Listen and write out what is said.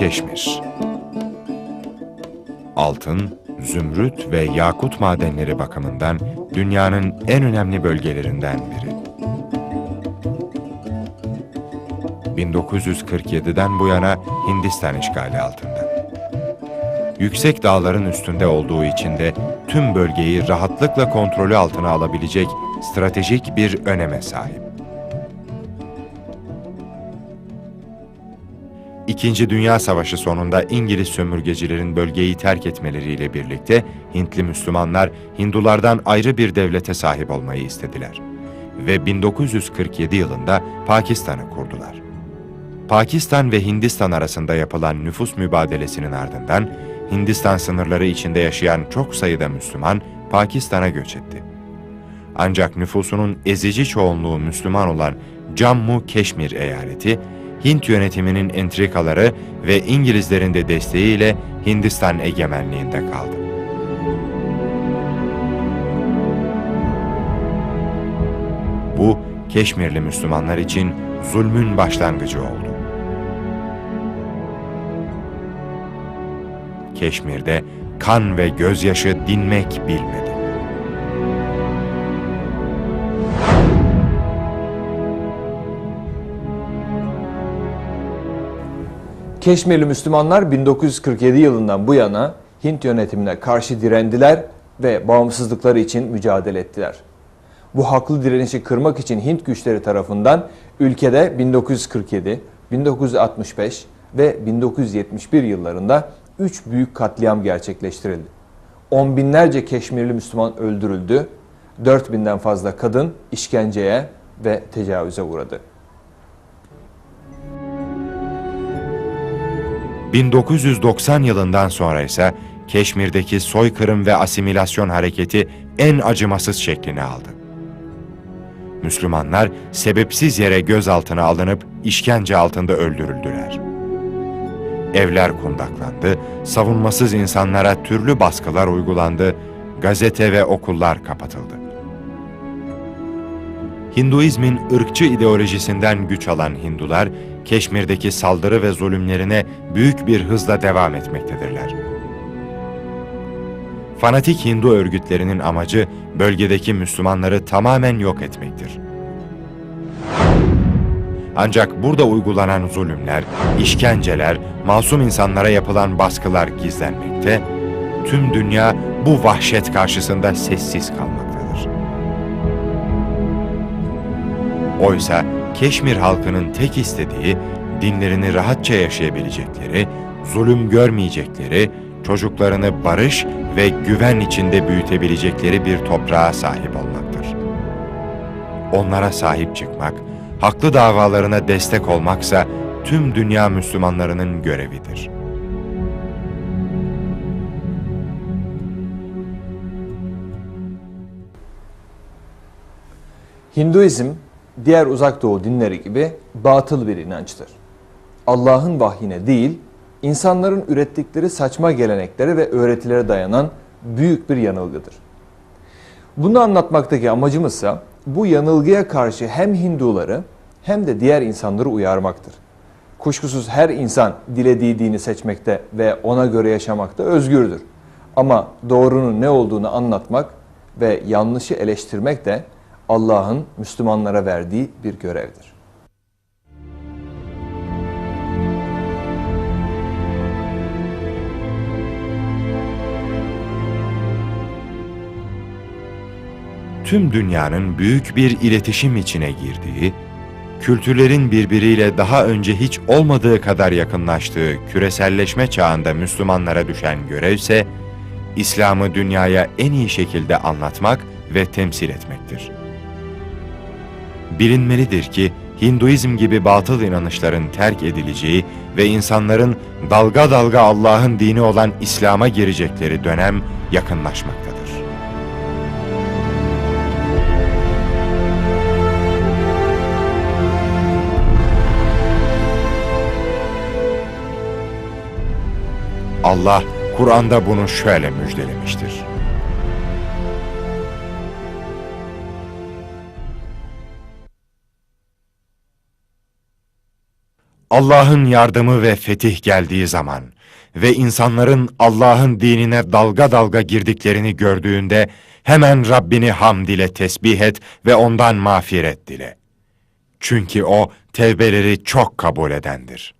Keşmir Altın, zümrüt ve yakut madenleri bakımından dünyanın en önemli bölgelerinden biri. 1947'den bu yana Hindistan işgali altında. Yüksek dağların üstünde olduğu için de tüm bölgeyi rahatlıkla kontrolü altına alabilecek stratejik bir öneme sahip. İkinci Dünya Savaşı sonunda İngiliz sömürgecilerin bölgeyi terk etmeleriyle birlikte Hintli Müslümanlar Hindulardan ayrı bir devlete sahip olmayı istediler ve 1947 yılında Pakistan'ı kurdular. Pakistan ve Hindistan arasında yapılan nüfus mübadelesinin ardından Hindistan sınırları içinde yaşayan çok sayıda Müslüman Pakistan'a göç etti. Ancak nüfusunun ezici çoğunluğu Müslüman olan Cammu Keşmir eyaleti, Hint yönetiminin entrikaları ve İngilizlerin de desteğiyle Hindistan egemenliğinde kaldı. Bu, Keşmirli Müslümanlar için zulmün başlangıcı oldu. Keşmir'de kan ve gözyaşı dinmek bilmedi. Keşmirli Müslümanlar 1947 yılından bu yana Hint yönetimine karşı direndiler ve bağımsızlıkları için mücadele ettiler. Bu haklı direnişi kırmak için Hint güçleri tarafından ülkede 1947, 1965 ve 1971 yıllarında üç büyük katliam gerçekleştirildi. On binlerce Keşmirli Müslüman öldürüldü, 4000'den fazla kadın işkenceye ve tecavüze uğradı. 1990 yılından sonra ise Keşmir'deki soykırım ve asimilasyon hareketi en acımasız şeklini aldı. Müslümanlar sebepsiz yere gözaltına alınıp işkence altında öldürüldüler. Evler kundaklandı, savunmasız insanlara türlü baskılar uygulandı, gazete ve okullar kapatıldı. Hinduizmin ırkçı ideolojisinden güç alan Hindular, Keşmir'deki saldırı ve zulümlerine büyük bir hızla devam etmektedirler. Fanatik Hindu örgütlerinin amacı bölgedeki Müslümanları tamamen yok etmektir. Ancak burada uygulanan zulümler, işkenceler, masum insanlara yapılan baskılar gizlenmekte, tüm dünya bu vahşet karşısında sessiz kalmaktadır. Oysa Keşmir halkının tek istediği dinlerini rahatça yaşayabilecekleri, zulüm görmeyecekleri, çocuklarını barış ve güven içinde büyütebilecekleri bir toprağa sahip olmaktır. Onlara sahip çıkmak, haklı davalarına destek olmaksa tüm dünya Müslümanlarının görevidir. Hinduizm, diğer uzak doğu dinleri gibi batıl bir inançtır. Allah'ın vahyine değil, insanların ürettikleri saçma geleneklere ve öğretilere dayanan büyük bir yanılgıdır. Bunu anlatmaktaki amacımızsa bu yanılgıya karşı hem Hinduları hem de diğer insanları uyarmaktır. Kuşkusuz her insan dilediği dini seçmekte ve ona göre yaşamakta özgürdür. Ama doğrunun ne olduğunu anlatmak ve yanlışı eleştirmek de Allah'ın Müslümanlara verdiği bir görevdir. Tüm dünyanın büyük bir iletişim içine girdiği, kültürlerin birbiriyle daha önce hiç olmadığı kadar yakınlaştığı küreselleşme çağında Müslümanlara düşen görevse, İslam'ı dünyaya en iyi şekilde anlatmak ve temsil etmektir. Bilinmelidir ki Hinduizm gibi batıl inanışların terk edileceği ve insanların dalga dalga Allah'ın dini olan İslam'a girecekleri dönem yakınlaşmaktadır. Allah Kur'an'da bunu şöyle müjdelemiştir. Allah'ın yardımı ve fetih geldiği zaman ve insanların Allah'ın dinine dalga dalga girdiklerini gördüğünde hemen Rabbini hamd ile tesbih et ve ondan mağfiret dile. Çünkü o tevbeleri çok kabul edendir.